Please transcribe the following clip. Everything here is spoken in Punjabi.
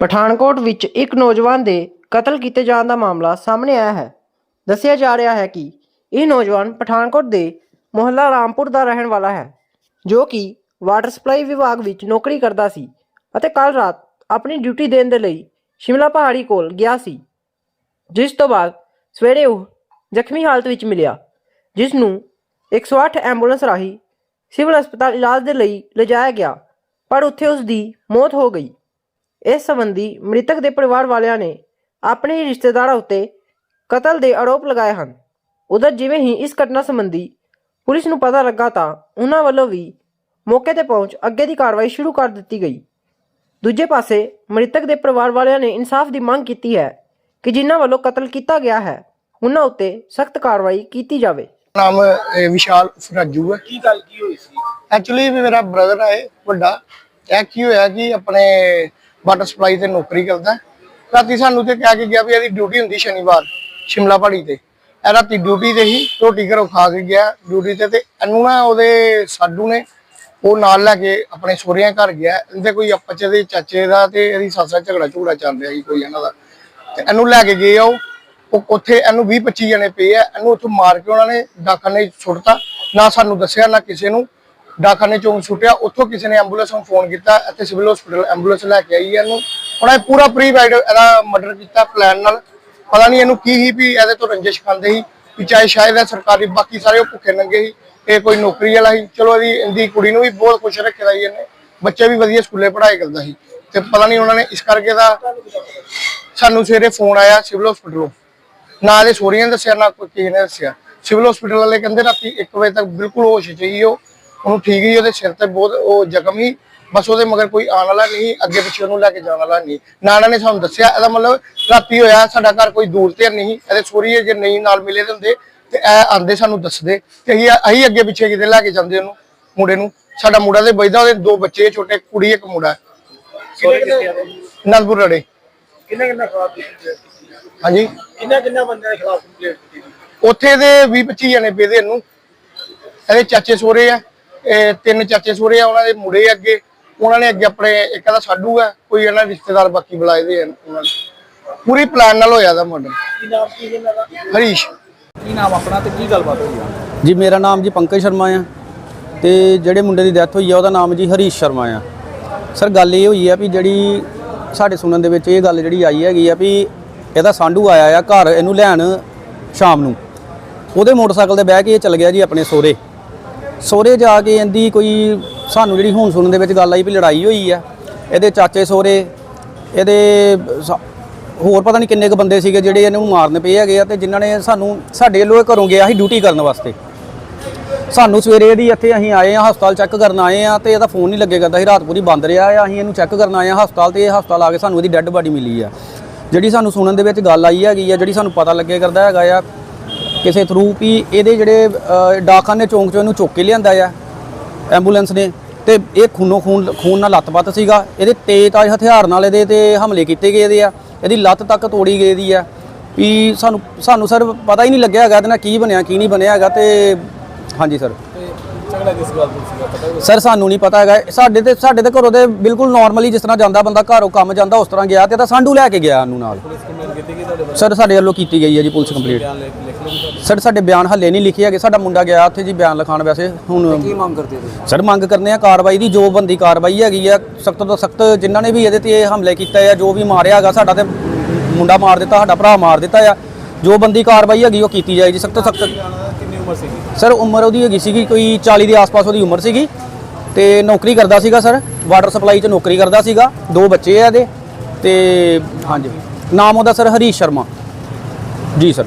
ਪਠਾਨਕੋਟ ਵਿੱਚ ਇੱਕ ਨੌਜਵਾਨ ਦੇ ਕਤਲ ਕੀਤੇ ਜਾਣ ਦਾ ਮਾਮਲਾ ਸਾਹਮਣੇ ਆਇਆ ਹੈ। ਦੱਸਿਆ ਜਾ ਰਿਹਾ ਹੈ ਕਿ ਇਹ ਨੌਜਵਾਨ ਪਠਾਨਕੋਟ ਦੇ ਮੁਹੱਲਾ ਰਾਮਪੁਰ ਦਾ ਰਹਿਣ ਵਾਲਾ ਹੈ, ਜੋ ਕਿ ਵਾਟਰ ਸਪਲਾਈ ਵਿਭਾਗ ਵਿੱਚ ਨੌਕਰੀ ਕਰਦਾ ਸੀ ਅਤੇ ਕੱਲ ਰਾਤ ਆਪਣੀ ਡਿਊਟੀ ਦੇਣ ਦੇ ਲਈ ਸ਼ਿਮਲਾ ਪਹਾੜੀ ਕੋਲ ਗਿਆ ਸੀ, ਜਿਸ ਤੋਂ ਬਾਅਦ ਸਵੇਰੇ ਉਹ ਜ਼ਖਮੀ ਹਾਲਤ ਵਿੱਚ ਮਿਲਿਆ, ਜਿਸ ਨੂੰ 108 ਐਂਬੂਲੈਂਸ ਰਾਹੀਂ ਸਿਵਲ ਹਸਪਤਾਲ ਇਲਾਜ ਦੇ ਲਈ ਲਿਜਾਇਆ ਗਿਆ, ਪਰ ਉੱਥੇ ਉਸ ਦੀ ਮੌਤ ਹੋ ਗਈ। ਇਸ ਸੰਬੰਧੀ ਮ੍ਰਿਤਕ ਦੇ ਪਰਿਵਾਰ ਵਾਲਿਆਂ ਨੇ ਆਪਣੇ ਹੀ ਰਿਸ਼ਤੇਦਾਰਾਂ ਉੱਤੇ ਕਤਲ ਦੇ ਆਰੋਪ ਲਗਾਏ ਹਨ। ਉਧਰ ਜਿਵੇਂ ਹੀ ਇਸ ਘਟਨਾ ਸੰਬੰਧੀ ਪੁਲਿਸ ਨੂੰ ਪਤਾ ਲੱਗਾ ਤਾਂ ਉਹਨਾਂ ਵੱਲੋਂ ਵੀ ਮੌਕੇ ਤੇ ਪਹੁੰਚ ਅੱਗੇ ਦੀ ਕਾਰਵਾਈ ਸ਼ੁਰੂ ਕਰ ਦਿੱਤੀ ਗਈ। ਦੂਜੇ ਪਾਸੇ ਮ੍ਰਿਤਕ ਦੇ ਪਰਿਵਾਰ ਵਾਲਿਆਂ ਨੇ ਇਨਸਾਫ ਦੀ ਮੰਗ ਕੀਤੀ ਹੈ ਕਿ ਜਿਨ੍ਹਾਂ ਵੱਲੋਂ ਕਤਲ ਕੀਤਾ ਗਿਆ ਹੈ ਉਹਨਾਂ ਉੱਤੇ ਸਖਤ ਕਾਰਵਾਈ ਕੀਤੀ ਜਾਵੇ। ਨਾਮ ਅਹ, ਵਿਸ਼ਾਲ ਰਾਜੂ ਹੈ। ਕੀ ਗੱਲ ਕੀ ਹੋਈ ਸੀ? ਐਕਚੁਅਲੀ ਮੇਰਾ ਬ੍ਰਦਰ ਹੈ ਵੱਡਾ। ਇਹ ਕੀ ਹੋਇਆ ਕਿ ਆਪਣੇ ਵਾਟਰ ਸਪਲਾਈ ਤੇ ਨੌਕਰੀ ਕਰਦਾ ਰਾਤੀ ਸਾਨੂੰ ਤੇ ਕਹਿ ਕੇ ਗਿਆ ਵੀ ਇਹਦੀ ਡਿਊਟੀ ਹੁੰਦੀ ਸ਼ਨੀਵਾਰ, ਸ਼ਿਮਲਾ ਪਹਾੜੀ ਤੇ। ਇਹ ਰਾਤੀ ਡਿਊਟੀ ਤੇ ਹੀ ਰੋਟੀ ਘਰੋਂ ਖਾ ਕੇ ਗਿਆ। ਡਿਊਟੀ ਤੇ ਤੇ ਇਹਨੂੰ ਨਾ ਉਹਦੇ ਸਾਡੂ ਨੇ ਉਹ ਨਾਲ ਲੈ ਕੇ ਆਪਣੇ ਸੋਹਰਿਆਂ ਘਰ ਗਿਆ। ਇਹਦੇ ਕੋਈ ਆਪਸ ਦੇ ਚਾਚੇ ਦਾ ਤੇ ਇਹਦੀ ਸੱਸ ਦਾ ਝਗੜਾ ਝੂੜਾ ਚੱਲ ਰਿਹਾ ਸੀ ਕੋਈ ਇਹਨਾਂ ਦਾ। ਤੇ ਇਹਨੂੰ ਲੈ ਕੇ ਗਏ ਆ ਉਹ। ਉਹ ਉੱਥੇ ਇਹਨੂੰ 20 25 ਜਣੇ ਪਏ ਆ। ਇਹਨੂੰ ਉੱਥੋਂ ਮਾਰ ਕੇ ਉਹਨਾਂ ਨੇ ਡਾਕਖਾਨੇ 'ਚ ਸੁੱਟਤਾ। ਨਾ ਸਾਨੂੰ ਦੱਸਿਆ, ਨਾ ਕਿਸੇ ਨੂੰ। ਡਾਕਖਾਨੇ ਚੋਂ ਸੁੱਟਿਆ। ਉੱਥੋਂ ਕਿਸੇ ਨੇ ਐਂਬੂਲੈਂਸ ਨੂੰ ਫੋਨ ਕੀਤਾ ਇੱਥੇ ਸਿਵਲ ਹਸਪੀਟਲ ਐਂਬੂਲੈਂਸ ਲੈ ਕੇ ਆਈ ਹੈ ਇਹਨੂੰ। ਉਹਨਾਂ ਨੇ ਪੂਰਾ ਪ੍ਰੀ ਵਾਈਡ ਇਹਦਾ ਮਰਡਰ ਕੀਤਾ ਪਲਾਨ ਨਾਲ। ਪਤਾ ਨਹੀਂ ਇਹਨੂੰ ਕੀ ਹੀ ਵੀ ਇਹਦੇ ਤੋਂ ਰੰਜਿਸ਼ ਖਾਂਦੇ ਸੀ, ਵੀ ਚਾਹੇ ਸ਼ਾਇਦ ਇਹ ਸਰਕਾਰੀ ਬਾਕੀ ਸਾਰੇ ਉਹ ਭੁੱਖੇ ਨੰਗੇ ਸੀ ਇਹ ਕੋਈ ਨੌਕਰੀ ਵਾਲਾ ਸੀ। ਚਲੋ ਇਹਦੀ ਇਹਦੀ ਕੁੜੀ ਨੂੰ ਵੀ ਬਹੁਤ ਖੁਸ਼ ਰੱਖਿਆ ਦਾ ਸੀ ਇਹਨੇ। ਬੱਚੇ ਵੀ ਵਧੀਆ ਸਕੂਲੇ ਪੜ੍ਹਾਈ ਕਰਦਾ ਸੀ। ਤੇ ਪਤਾ ਨਹੀਂ ਉਹਨਾਂ ਨੇ ਇਸ ਕਰਕੇ ਦਾ ਸਾਨੂੰ ਸਵੇਰੇ ਫੋਨ ਆਇਆ ਸਿਵਲ ਹਸਪੀਟਲੋਂ ਨਾ ਦੇ ਸੋਰੀਆਂ ਨੇ ਦੱਸਿਆ, ਨਾ ਕੋਈ ਕਿਸੇ ਨੇ ਦੱਸਿਆ। ਸਿਵਲ ਹਸਪੀਟਲ ਵਾਲੇ ਕਹਿੰਦੇ ਰਾਤੀ 1 ਵਜੇ ਤੱਕ ਬਿਲਕੁਲ ਹੋਸ਼ ਚ ਹੀ ਉਹ। ਉਹਨੂੰ ਠੀਕ ਹੀ ਉਹਦੇ ਸਿਰ ਤੇ ਬਹੁਤ ਉਹ ਜ਼ਖਮ ਹੀ ਬਸ ਉਹਦੇ ਮਗਰ ਕੋਈ ਆਉਣ ਵਾਲਾ ਨਹੀਂ ਅੱਗੇ ਪਿੱਛੇ ਉਹਨੂੰ ਲੈ ਕੇ ਜਾਣ ਵਾਲਾ ਨਹੀਂ। ਨਾ ਇਹਨਾਂ ਨੇ ਸਾਨੂੰ ਦੱਸਿਆ ਇਹਦਾ ਮਤਲਬ ਰਾਤੀ ਹੋਇਆ ਸਾਡਾ ਘਰ ਕੋਈ ਦੂਰ ਤੇ ਨਹੀਂ ਇਹਦੇ ਸੋਰੀਏ ਜੇ ਨਹੀਂ ਨਾਲ ਮਿਲੇ ਦੇ ਹੁੰਦੇ ਤੇ ਇਹ ਆਂਦੇ ਸਾਨੂੰ ਦੱਸਦੇ ਤੇ ਅਸੀਂ ਅਸੀਂ ਅੱਗੇ ਪਿੱਛੇ ਕਿਤੇ ਲੈ ਕੇ ਜਾਂਦੇ ਉਹਨੂੰ ਮੁੰਡੇ ਨੂੰ। ਸਾਡਾ ਮੁੰਡਾ ਤੇ ਬੈਠਦਾ ਉਹਦੇ ਦੋ ਬੱਚੇ ਛੋਟੇ ਕੁੜੀ ਇੱਕ ਮੁੰਡਾ। ਨੰਦਪੁਰ ਰੜੇ ਕਿੰਨੇ ਕਿੰਨੇ ਖਿਲਾਫ ਹਾਂਜੀ। ਕਿੰਨਾ ਕਿੰਨਾ ਬੰਦਿਆਂ ਦੇ ਖਿਲਾਫ ਕੰਪਲੇਂਟ ਕੀਤੀ ਉੱਥੇ ਦੇ 20 25 ਜਣੇ ਪਏ ਦੇ ਇਹਨੂੰ। ਇਹਦੇ ਚਾਚੇ ਸੋਰੇ ਆ। ਇਹ ਤਿੰਨ ਚਾਚੇ ਸੋਰੇ ਆ ਉਹਨਾਂ ਦੇ ਮੁੰਡੇ ਅੱਗੇ ਉਹਨਾਂ ਨੇ ਅੱਗੇ ਆਪਣੇ ਇੱਕ ਦਾ ਸਾਡੂ ਆ ਕੋਈ ਇਹਨਾਂ ਦੇ ਰਿਸ਼ਤੇਦਾਰ ਬਾਕੀ ਬੁਲਾਏ ਦੇ ਆ ਉਹਨਾਂ ਨੇ। ਪੂਰੀ ਪਲਾਨ ਨਾਲ ਹੋਇਆ ਦਾ ਮਰਡਰ ਕੀ ਨਾਮ ਕੀ ਇਹਨਾਂ ਦਾ? ਹਰੀਸ਼। ਕੀ ਨਾਮ ਆਪਣਾ ਤੇ ਕੀ ਗੱਲਬਾਤ ਹੋਈ ਆ? ਜੀ ਮੇਰਾ ਨਾਮ ਜੀ ਪੰਕਜ ਸ਼ਰਮਾ ਆ ਤੇ ਜਿਹੜੇ ਮੁੰਡੇ ਦੀ ਡੈਥ ਹੋਈ ਆ ਉਹਦਾ ਨਾਮ ਜੀ ਹਰੀਸ਼ ਸ਼ਰਮਾ ਆ। ਸਰ ਗੱਲ ਇਹ ਹੋਈ ਆ ਵੀ ਜਿਹੜੀ ਸਾਡੇ ਸੁਣਨ ਦੇ ਵਿੱਚ ਇਹ ਗੱਲ ਜਿਹੜੀ ਆਈ ਹੈਗੀ ਆ ਵੀ ਇਹਦਾ ਸਾਂਢੂ ਆਇਆ ਆ ਘਰ ਇਹਨੂੰ ਲੈਣ ਸ਼ਾਮ ਨੂੰ। ਉਹਦੇ ਮੋਟਰਸਾਈਕਲ ਤੇ ਬਹਿ ਕੇ ਇਹ ਚਲ ਗਿਆ ਜੀ ਆਪਣੇ ਸੋਹਰੇ। ਸੋਹਰੇ ਜਾ ਕੇ ਇਹਦੀ ਕੋਈ ਸਾਨੂੰ ਜਿਹੜੀ ਹੁਣ ਸੁਣਨ ਦੇ ਵਿੱਚ ਗੱਲ ਆਈ ਵੀ ਲੜਾਈ ਹੋਈ ਆ, ਇਹਦੇ ਚਾਚੇ ਸੋਹਰੇ, ਇਹਦੇ ਸ- ਹੋਰ ਪਤਾ ਨਹੀਂ ਕਿੰਨੇ ਕੁ ਬੰਦੇ ਸੀਗੇ ਜਿਹੜੇ ਇਹਨੂੰ ਮਾਰਨ ਪਏ ਹੈਗੇ ਆ ਤੇ ਜਿਨ੍ਹਾਂ ਨੇ ਸਾਨੂੰ, ਸਾਡੇ ਵੱਲੋਂ ਇਹ ਘਰੋਂ ਗਿਆ ਸੀ ਡਿਊਟੀ ਕਰਨ ਵਾਸਤੇ। ਸਾਨੂੰ ਸਵੇਰੇ ਇਹਦੀ ਇੱਥੇ ਅਸੀਂ ਆਏ ਆ, ਹਸਪਤਾਲ ਚੈੱਕ ਕਰਨ ਆਏ ਆ ਤੇ ਇਹਦਾ ਫੋਨ ਨਹੀਂ ਲੱਗੇ ਕਰਦਾ ਸੀ, ਰਾਤ ਪੂਰੀ ਬੰਦ ਰਿਹਾ ਆ, ਅਸੀਂ ਇਹਨੂੰ ਚੈੱਕ ਕਰਨ ਆਏ ਆ ਹਸਪਤਾਲ ਤੇ ਇਹ ਹਸਪਤਾਲ ਆ ਕੇ ਸਾਨੂੰ ਇਹਦੀ ਡੈੱਡ ਬਾਡੀ ਮਿਲੀ ਆ। ਜਿਹੜੀ ਸਾਨੂੰ ਸੁਣਨ ਦੇ ਵਿੱਚ ਗੱਲ ਆਈ ਹੈਗੀ ਆ, ਜਿਹੜੀ ਸਾਨੂੰ ਪਤਾ ਲੱਗੇ ਕਰਦਾ ਹੈਗਾ ਆ ਕਿਸੇ ਥਰੂ ਵੀ ਇਹਦੇ ਜਿਹੜੇ ਅ, ਡਾਕਖਾਨੇ ਚੌਂਕ ਚੋਂ ਇਹਨੂੰ ਚੁੱਕ ਕੇ ਲਿਆਂਦਾ ਆ ਐਂਬੂਲੈਂਸ ਨੇ। ਤੇ ਇਹ ਖੂਨੋ ਖੂਨ ਖੂਨ ਨਾਲ ਲੱਤ-ਪੱਤ ਸੀਗਾ। ਇਹਦੇ ਤੇਜ਼ ਤਾਜ ਹਥਿਆਰ ਨਾਲ ਇਹਦੇ ਤੇ ਹਮਲੇ ਕੀਤੇ ਗਏ ਦੇ ਆ। ਇਹਦੀ ਲੱਤ ਤੱਕ ਤੋੜੀ ਗਈ ਦੀ ਆ। ਵੀ ਸਾਨੂੰ ਸਾਨੂੰ ਸਰ ਪਤਾ ਹੀ ਨਹੀਂ ਲੱਗਿਆ ਹੈਗਾ ਇਹਦੇ ਨਾਲ ਕੀ ਬਣਿਆ ਕੀ ਨਹੀਂ ਬਣਿਆ ਹੈਗਾ ਤੇ ਹਾਂਜੀ ਸਰ। ਸਰ ਸਾਨੂੰ ਨਹੀਂ ਪਤਾ ਹੈਗਾ। ਸਾਡੇ ਤੇ ਸਾਡੇ ਤੇ ਘਰੋਂ ਦੇ ਬਿਲਕੁਲ ਨਾਰਮਲੀ ਜਿਸ ਤਰ੍ਹਾਂ ਜਾਂਦਾ ਬੰਦਾ ਘਰੋਂ ਕੰਮ ਜਾਂਦਾ ਉਸ ਤਰ੍ਹਾਂ ਗਿਆ ਤੇ ਤਾਂ ਸਾਂਢੂ ਲੈ ਕੇ ਗਿਆ ਉਹਨੂੰ ਨਾਲ। ਸਰ ਸਾਡੇ ਵੱਲੋਂ ਕੀਤੀ ਗਈ ਹੈ ਜੀ ਪੁਲਿਸ ਕੰਪਲੀਟ ਜੀ ਸਰ ਸਾਡੇ ਬਿਆਨ ਹੱਲੇ ਨਹੀਂ ਲਿਖੇ ਹੈਗੇ। ਸਾਡਾ ਮੁੰਡਾ ਗਿਆ ਉੱਥੇ ਜੀ ਬਿਆਨ ਲਿਖਾਣ ਵੈਸੇ। ਹੁਣ ਕੀ ਮੰਗ ਕਰਦੇ ਹੋ ਸਰ ਮੰਗ ਕਰਨੇ ਆ ਕਾਰਵਾਈ ਦੀ ਜੋ ਬੰਦੀ ਕਾਰਵਾਈ ਹੈਗੀ ਆ ਸਖਤ ਤੋਂ ਸਖਤ ਜਿਨ੍ਹਾਂ ਨੇ ਵੀ ਇਹਦੇ ਤੇ ਹਮਲੇ ਕੀਤਾ ਆ ਜੋ ਵੀ ਮਾਰਿਆ ਹੈਗਾ ਸਾਡਾ ਤੇ ਮੁੰਡਾ ਮਾਰ ਦਿੱਤਾ ਸਾਡਾ ਭਰਾ ਮਾਰ ਦਿੱਤਾ ਆ। ਜੋ ਬੰਦੀ ਕਾਰਵਾਈ ਹੈਗੀ ਉਹ ਕੀਤੀ ਜਾਏਗੀ ਸਖਤ ਤੋਂ ਸਖਤ। ਕਿੰਨੀ ਉਮਰ ਸੀਗੀ? ਸਰ ਉਮਰ ਉਹਦੀ ਹੈਗੀ ਸੀਗੀ ਕੋਈ 40 ਦੇ ਆਸ-ਪਾਸ ਉਹਦੀ ਉਮਰ ਸੀਗੀ। ਤੇ ਨੌਕਰੀ ਕਰਦਾ ਸੀਗਾ ਸਰ। ਵਾਟਰ ਸਪਲਾਈ 'ਚ ਨੌਕਰੀ ਕਰਦਾ ਸੀਗਾ। ਦੋ ਬੱਚੇ ਆ ਇਹਦੇ। ਤੇ ਹਾਂਜੀ। ਨਾਮ ਉਹਦਾ ਸਰ ਹਰੀਸ਼ ਸ਼ਰਮਾ। ਜੀ ਸਰ।